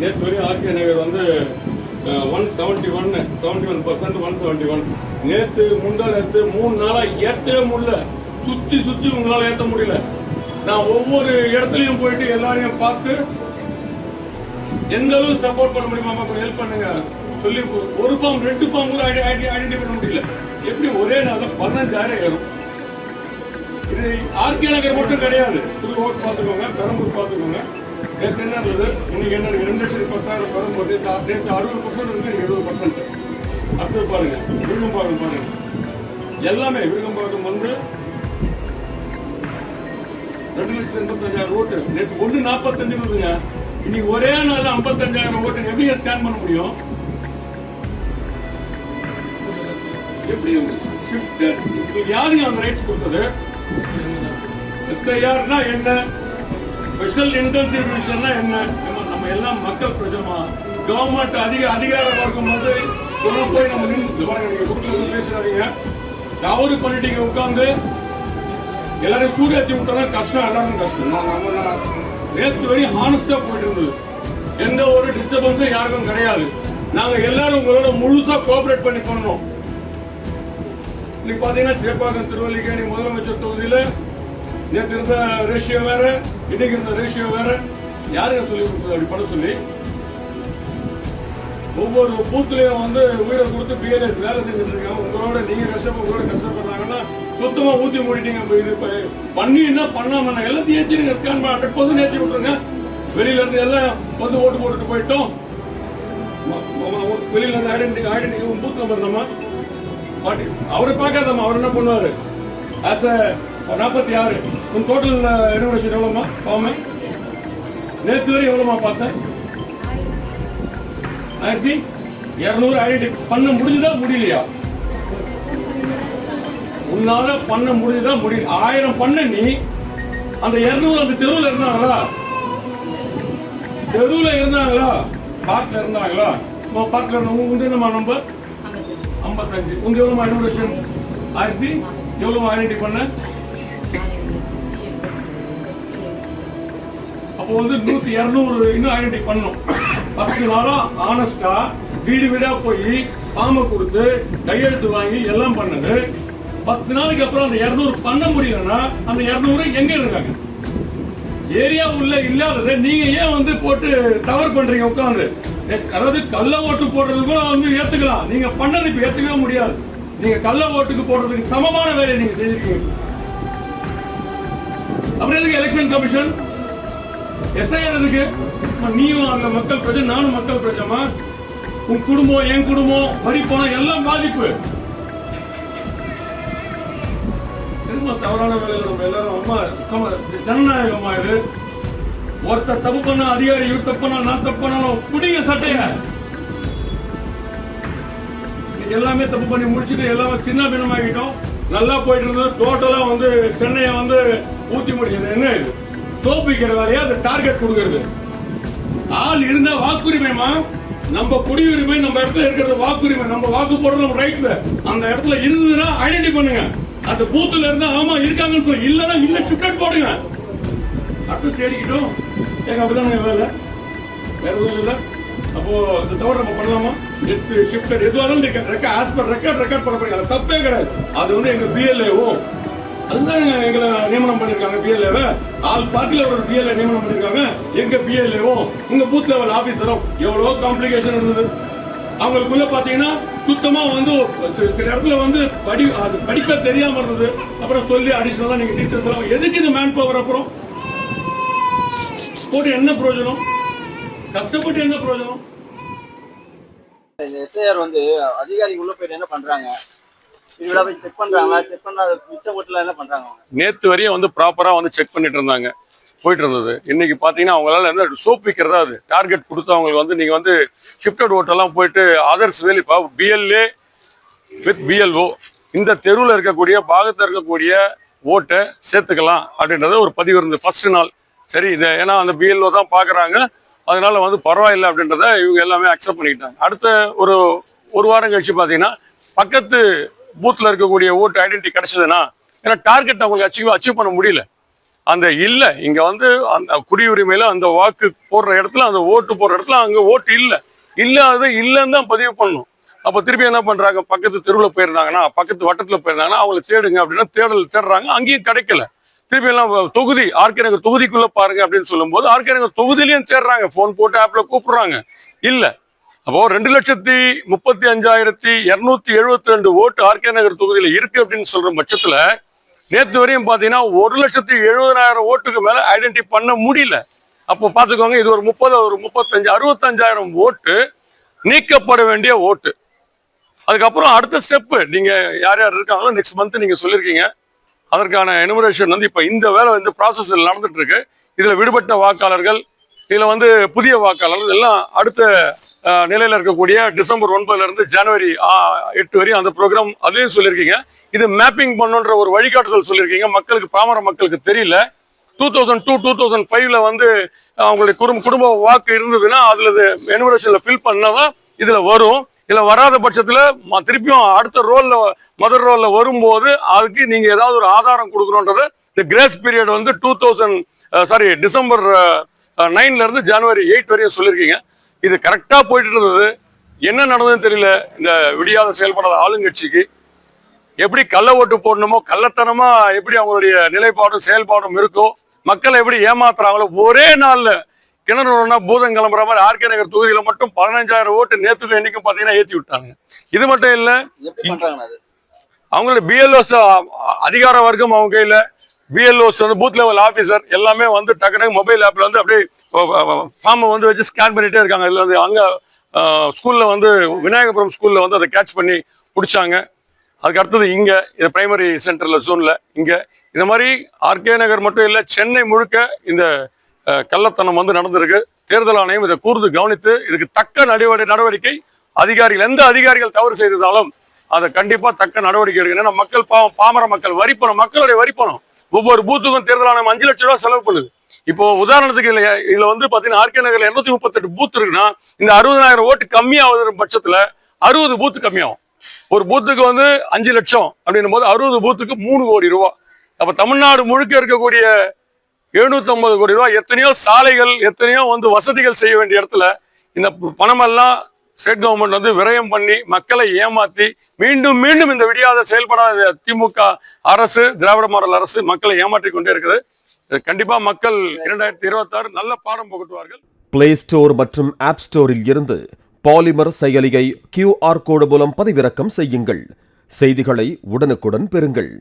நேற்று வரையும் ஆர்கே நகர் வந்து one seventy one seventy one percent one seventy one நேற்று முந்தாள் நேற்று மூணு நாளா ஏற்றவே முடியல. சுத்தி சுத்தி உங்களால ஏற்ற முடியல. நான் ஒவ்வொரு இடத்துலயும் போயிட்டு எல்லாரையும் பார்த்து எந்த அளவு சப்போர்ட் பண்ண முடியுமா கொஞ்சம் ஹெல்ப் பண்ணுங்க. சொல்லி ஒரு ஃபார்ம் ரெண்டு ஃபார்ம் கூட ஐடென்டிஃபை பண்ண முடியல. எப்படி ஒரே நாளில் பதினஞ்சாயிரம் ஏறும்? இது ஆர்கே நகர் மட்டும் கிடையாது. புதுக்கோட்டை பார்த்துக்கோங்க பெரம்பூர் பார்த்துக்கோங்க. நேற்று என்ன இருந்தது? இன்னைக்கு என்ன ரெண்டு லட்சத்தி பத்தாயிரம் பெரம்பூர் நேற்று நேற்று அறுபது பர்சன்ட் இருக்கு எழுபது பர்சன்ட் அடுத்து பாருங்க. விருகம்பாக்கம் பாருங்க. எல்லாமே விருகம்பாக்கம் வந்து ரெண்டு லட்சத்தி எண்பத்தஞ்சாயிரம் ஓட்டு நேற்று ஒன்று நாற்பத்தஞ்சு இருந்துங்க இன்னைக்கு ஒரே நாள் ஐம்பத்தஞ்சாயிரம் ஓட்டு எப்படி ஸ்கேன் பண்ண முடியும்? எப்படி ஷிஃப்ட் யாரு அந்த ரைட்ஸ் கொடுத்தது? எஸ்ஐஆர்னா என்ன? ஸ்பெஷல் இன்டென்சிவ் டிவிஷன்னா என்ன? நம்ம எல்லாம் மக்கள் பிரஜமா கவர்மெண்ட் அதிக அதிகாரம் இருக்கும்போது சொல்ல போய் நம்ம நின்று பாருங்க நீங்க குடும்பத்தில் பேசுறாதீங்க தவறு பண்ணிட்டீங்க உட்காந்து எல்லாரும் சூடாச்சி விட்டா கஷ்டம் எல்லாரும் கஷ்டம். நான் நேற்று வரையும் ஹானஸ்டா போயிட்டு இருந்தது. எந்த ஒரு டிஸ்டர்பன்ஸும் யாருக்கும் கிடையாது. நாங்க எல்லாரும் உங்களோட முழுசா கோஆபரேட் பண்ணி பண்ணணும். இன்னைக்கு பாத்தீங்கன்னா சேப்பாக்கம் திருவல்லிக்கேணி முதலமைச்சர் தொகுதியில நேற்று இருந்த ரேஷியோ வேற இன்னைக்கு இருந்த ரேஷியோ வேற. யாருங்க சொல்லி கொடுத்தது? அப்படி பண்ண சொல்லி. ஒவ்வொரு பூத்துலயும் வந்து உயிரை கொடுத்து பிஎல்எஸ் வேலை செஞ்சுட்டு இருக்காங்க. உங்களோட நீங்க கஷ்டப்ப உங்களோட கஷ்டப்படுறாங்கன்னா சுத்தமா ஊத்தி மூடிட்டீங்க. இது இப்ப பண்ணி என்ன பண்ணாம என்ன எல்லாத்தையும் ஏற்றிடுங்க ஸ்கேன் பண்ண ஹண்ட்ரட் பர்சன்ட் ஏற்றி விட்டுருங்க. வெளியில இருந்து எல்லாம் வந்து ஓட்டு போட்டுட்டு போயிட்டோம். வெளியில இருந்து ஐடென்டி ஐடென்டி பூத் நம்பர் நம்ம பாட்டி அவரை பார்க்காதம்மா. அவர் என்ன பண்ணுவாரு? ஆஸ் அ நாற்பத்தி ஆறு. உன் டோட்டல் ரெனோவேஷன் எவ்வளோமா பாவமே? நேற்று வரை எவ்வளோமா பார்த்தேன்? ஆயிரத்தி இருநூறு ஐடென்டி பண்ண முடிஞ்சுதா முடியலையா? உன்னால பண்ண முடியுதா முடியல. ஆயிரம் பண்ண நீ அந்த இருநூறு அந்த தெருவில் இருந்தாங்களா? தெருவில் இருந்தாங்களா? பார்க்ல இருந்தாங்களா? பார்க்ல இருந்தவங்க உங்க என்னமா நம்பர் ஐம்பத்தஞ்சு. உங்க எவ்வளவு இனோவேஷன் ஆயிரத்தி எவ்வளவு ஐடென்டி பண்ண? அப்போ வந்து நூத்தி இருநூறு இன்னும் ஐடென்டி பண்ணோம் பத்து நாளா ஆனஸ்டா வீடு வீடா போய் பாம்பை கொடுத்து கையெழுத்து வாங்கி எல்லாம் பண்ணது. பத்து நாளைக்கு அப்புறம் அந்த இருநூறு பண்ண முடியலன்னா அந்த இருநூறு எங்க இருக்காங்க? ஏரியா உள்ள இல்லாததை நீங்க ஏன் வந்து போட்டு தவறு பண்றீங்க உட்காந்து அதாவது கள்ள ஓட்டு போடுறது கூட வந்து ஏத்துக்கலாம். நீங்க பண்ணது இப்ப ஏத்துக்கவே முடியாது. நீங்க கள்ள ஓட்டுக்கு போடுறதுக்கு சமமான வேலையை நீங்க செஞ்சிருக்கீங்க. அப்புறம் எதுக்கு எலெக்ஷன் கமிஷன் எஸ்ஐஆர் நீயும் அந்த மக்கள் பிரஜை நானும் மக்கள் பிரஜமா உன் குடும்பம் என் குடும்பம் வரி பணம் எல்லாம் பாதிப்பு. தவறான வேலையில நம்ம எல்லாரும் ரொம்ப ஜனநாயகமா இது? ஒருத்தர் தப்பு பண்ணா அதிகாரி இவர் தப்பு பண்ணா நான் தப்பு பண்ணாலும் குடிங்க சட்டைய எல்லாமே தப்பு பண்ணி முடிச்சுட்டு எல்லாமே சின்ன பின்னமாகிட்டோம் நல்லா போயிட்டு இருந்தது. டோட்டலா வந்து சென்னையை வந்து ஊத்தி முடிச்சது என்ன இது? தோப்பிக்கிறதாலே அது டார்கெட் கொடுக்கறது? ஆள் இருந்தா வாக்குரிமைமா நம்ம குடியுரிமை நம்ம இடத்துல இருக்கிறது வாக்குரிமை. நம்ம வாக்கு போடுறது நம்ம ரைட்ஸ் அந்த இடத்துல இருந்ததுன்னா ஐடென்டி பண்ணுங்க. அந்த பூத்துல இருந்தா ஆமா இருக்காங்கன்னு சொல்லி. இல்லன்னா இல்ல ஷிஃப்ட் போடுங்க. அடுத்து தேடிக்கிட்டோம். எங்க அப்படிதாங்க வேலை? வேற எதுவும் இல்லை அப்போ இந்த தவிர நம்ம பண்ணலாமா? எடுத்து ஷிஃப்டர் எதுவாக record as per record record பண்ண போறீங்க. தப்பே கிடையாது. அது வந்து எங்க பிஎல்ஏஓ அதுதான் எங்களை நியமனம் பண்ணிருக்காங்க பிஎல்ஏவை ஆல் பார்ட்டில ஒரு பிஎல்ஏ நியமனம் பண்ணிருக்காங்க எங்க பிஎல்ஏஓ உங்க பூத் லெவல் ஆபீசரும் எவ்வளவு காம்ப்ளிகேஷன் இருந்தது? அவங்களுக்குள்ள பாத்தீங்கன்னா சுத்தமா வந்து சில இடத்துல வந்து படி அது படிக்க தெரியாம இருந்தது. அப்புறம் சொல்லி அடிஷனலா நீங்க டீச்சர்ஸ் எல்லாம் எதுக்கு இது மேன் பவர் அப்புறம்? போட்டு என்ன பிரயோஜனம்? கஷ்டப்பட்டு என்ன பிரயோஜனம்? எஸ்ஐஆர் வந்து அதிகாரிகள் உள்ள போயிட்டு என்ன பண்றாங்க? போய் செக் பண்றாங்களா? செக் பண்ணாத மிச்ச ஓட்டுல என்ன பண்றாங்க நேத்து வரையும் வந்து ப்ராப்பரா வந்து செக் பண்ணிட்டு இருந்தாங்க. போயிட்டு இருந்தது. இன்னைக்கு பாத்தீங்கன்னா அவங்களால என்ன சோப் விற்கிறதா அது? டார்கெட் கொடுத்து அவங்களுக்கு வந்து நீங்க வந்து ஷிஃப்டட் ஓட்டெல்லாம் போயிட்டு அதர்ஸ் வேலி பிஎல்ஏ வித் பிஎல்ஓ இந்த தெருவில் இருக்கக்கூடிய பாகத்தில் இருக்கக்கூடிய ஓட்டை சேர்த்துக்கலாம் அப்படின்றது ஒரு பதிவு இருந்தது. ஃபர்ஸ்ட் நாள். சரி இதை ஏன்னா அந்த பிஎல்ஓ தான் பார்க்குறாங்க அதனால வந்து பரவாயில்லை அப்படின்றத இவங்க எல்லாமே அக்செப்ட் பண்ணிக்கிட்டாங்க. அடுத்த ஒரு ஒரு வாரம் கழிச்சு பார்த்தீங்கன்னா பக்கத்து பூத்தில் இருக்கக்கூடிய ஓட்டு ஐடென்டி கிடைச்சதுன்னா ஏன்னா டார்கெட் அவங்களுக்கு அச்சீவ் அச்சீவ் பண்ண முடியல. அந்த இல்லை. இங்கே வந்து அந்த குடியுரிமையில் அந்த வாக்கு போடுற இடத்துல அந்த ஓட்டு போடுற இடத்துல அங்கே ஓட்டு இல்லை. இல்லாத இல்லைன்னு தான் பதிவு பண்ணணும். அப்போ திருப்பி என்ன பண்ணுறாங்க பக்கத்து தெருவில் போயிருந்தாங்கன்னா பக்கத்து வட்டத்தில் போயிருந்தாங்கன்னா அவங்கள தேடுங்க அப்படின்னா தேடல் தேடுறாங்க. அங்கேயும் கிடைக்கல. திருப்பி எல்லாம் தொகுதி ஆர்கே நகர் தொகுதிக்குள்ளே பாருங்க அப்படின்னு சொல்லும்போது ஆர்கே நகர் தொகுதியிலையும் தேடுறாங்க. ஃபோன் போட்டு ஆப்பில் கூப்பிடுறாங்க. இல்லை. அப்போ ரெண்டு லட்சத்தி முப்பத்தி அஞ்சாயிரத்தி இருநூத்தி எழுபத்தி ரெண்டு ஓட்டு ஆர்கே நகர் தொகுதியில இருக்கு அப்படின்னு சொல்ற பட்சத்துல நேத்து வரையும் பாத்தீங்கன்னா ஒரு லட்சத்தி எழுபதாயிரம் ஓட்டுக்கு மேல ஐடென்டி பண்ண முடியல. அப்போ பாத்துக்கோங்க இது ஒரு முப்பது ஒரு முப்பத்தஞ்சு அறுபத்தஞ்சாயிரம் ஓட்டு நீக்கப்பட வேண்டிய ஓட்டு. அதுக்கப்புறம் அடுத்த ஸ்டெப் நீங்க யார் யார் இருக்காங்களோ நெக்ஸ்ட் மந்த் நீங்க சொல்லியிருக்கீங்க அதற்கான எனுமரேஷன் வந்து இப்ப இந்த வேலை வந்து ப்ராசஸ் நடந்துட்டு இருக்கு. இதுல விடுபட்ட வாக்காளர்கள் இதுல வந்து புதிய வாக்காளர்கள் எல்லாம் அடுத்த நிலையில் இருக்கக்கூடிய டிசம்பர் ஒன்பதுலேருந்து ஜனவரி எட்டு வரையும் அந்த ப்ரோக்ராம் அதையும் சொல்லியிருக்கீங்க. இது மேப்பிங் பண்ணுன்ற ஒரு வழிகாட்டுதல் சொல்லியிருக்கீங்க. மக்களுக்கு பாமர மக்களுக்கு தெரியல. Two thousand two two thousand ஃபைவ்ல வந்து அவங்களுடைய குடும்ப குடும்ப வாக்கு இருந்ததுன்னா அதுல எனுமரேஷன்ல ஃபில் பண்ணாதான் இதில் வரும். இதில் வராத பட்சத்தில் திருப்பியும் அடுத்த ரோலில் மதர் ரோலில் வரும்போது அதுக்கு நீங்கள் ஏதாவது ஒரு ஆதாரம் கொடுக்கணுன்றது இந்த கிரேஸ் பீரியட் வந்து டூ தௌசண்ட் சாரி டிசம்பர் நைன்லேருந்து ஜனவரி எயிட் வரையும் சொல்லியிருக்கீங்க. இது கரெக்டா போயிட்டு இருந்தது என்ன நடந்ததுன்னு தெரியல. இந்த விடியாத செயல்படாத ஆளுங்கட்சிக்கு. எப்படி கள்ள ஓட்டு போடணுமோ கள்ளத்தனமா எப்படி அவங்களுடைய நிலைப்பாடும் செயல்பாடும் இருக்கோ மக்களை எப்படி ஏமாத்துறாங்களோ ஒரே நாள்ல கிணறு ஒண்ணா பூதம் கிளம்புற மாதிரி ஆர்கே நகர் தொகுதியில மட்டும் பதினஞ்சாயிரம் ஓட்டு நேத்துக்கும் இன்னைக்கும் பாத்தீங்கன்னா ஏத்தி விட்டாங்க. இது மட்டும் இல்ல எப்படி பண்றாங்கண்ணா அது? அவங்களோட பிஎல்ஓஸ் அதிகார வர்க்கம் அவங்க கையில பிஎல்ஓஸ் வந்து பூத் லெவல் ஆபீசர் எல்லாமே வந்து டக்குனு மொபைல் ஆப்ல வந்து அப்படியே ஃபார்மை வந்து வச்சு ஸ்கேன் பண்ணிட்டே இருக்காங்க. இதில் வந்து அங்கே ஸ்கூலில் வந்து விநாயகபுரம் ஸ்கூலில் வந்து அதை கேட்ச் பண்ணி பிடிச்சாங்க. அதுக்கு அடுத்தது இங்கே இந்த பிரைமரி சென்டரில் ஜோன்ல இங்கே. இந்த மாதிரி ஆர்கே நகர் மட்டும் இல்லை சென்னை முழுக்க இந்த கள்ளத்தனம் வந்து நடந்திருக்கு. தேர்தல் ஆணையம் இதை கூர்ந்து கவனித்து இதுக்கு தக்க நடவடிக்கை நடவடிக்கை அதிகாரிகள் எந்த அதிகாரிகள் தவறு செய்திருந்தாலும் அதை கண்டிப்பாக தக்க நடவடிக்கை எடுக்கணும். ஏன்னா மக்கள் பாவம் பாமர மக்கள் வரிப்பணம் மக்களுடைய வரிப்பணம். ஒவ்வொரு பூத்துக்கும் தேர்தல் ஆணையம் அஞ்சு லட்சம் ரூபா செலவு பண்ணுது. இப்போ உதாரணத்துக்கு இல்லையா இதுல வந்து பாத்தீங்கன்னா ஆர்கே நகர்ல இருநூத்தி முப்பத்தெட்டு பூத் இருக்குன்னா இந்த அறுபதாயிரம் ஓட்டு கம்மியாகுது பட்சத்துல அறுபது பூத்து கம்மியாகும். ஒரு பூத்துக்கு வந்து அஞ்சு லட்சம் அப்படின்னும் போது அறுபது பூத்துக்கு மூணு கோடி ரூபாய் அப்ப தமிழ்நாடு முழுக்க இருக்கக்கூடிய 750 கோடி ரூபாய் எத்தனையோ சாலைகள் எத்தனையோ வந்து வசதிகள் செய்ய வேண்டிய இடத்துல இந்த பணமெல்லாம் ஸ்டேட் கவர்மெண்ட் வந்து விரயம் பண்ணி மக்களை ஏமாத்தி மீண்டும் மீண்டும் இந்த விடியாத செயல்படாத திமுக அரசு திராவிட மாடல் அரசு மக்களை ஏமாற்றி கொண்டே இருக்குது. கண்டிப்பா மக்கள் இரண்டாயிரத்தி இருபத்தாறு நல்ல பாடம் புகட்டுவார்கள். பிளே ஸ்டோர் மற்றும் ஆப் ஸ்டோரில் இருந்து பாலிமர் செயலியை கியூஆர் கோடு மூலம் பதிவிறக்கம் செய்யுங்கள். செய்திகளை உடனுக்குடன் பெறுங்கள்.